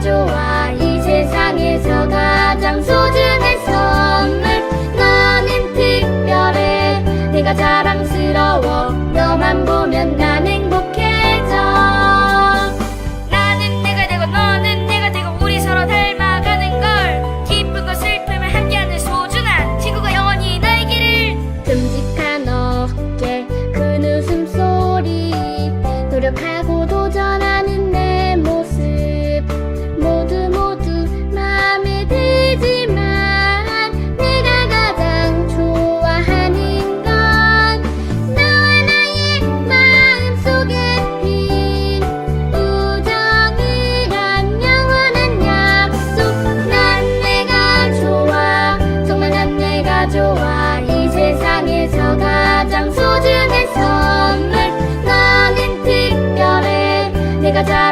좋아. 이 세상에서 가장 소중한 선물. 나는 특별해. 내가 자랑스러워. 너만 보면 난 행복해져. 나는 내가 되고 너는 내가 되고 우리 서로 닮아가는 걸. 기쁨과 슬픔을 함께하는 소중한 친구가 영원히 너의 길을. 듬직한 어깨 큰 웃음소리. 노력하고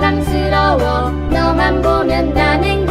사랑스러워. 너만 보면 나는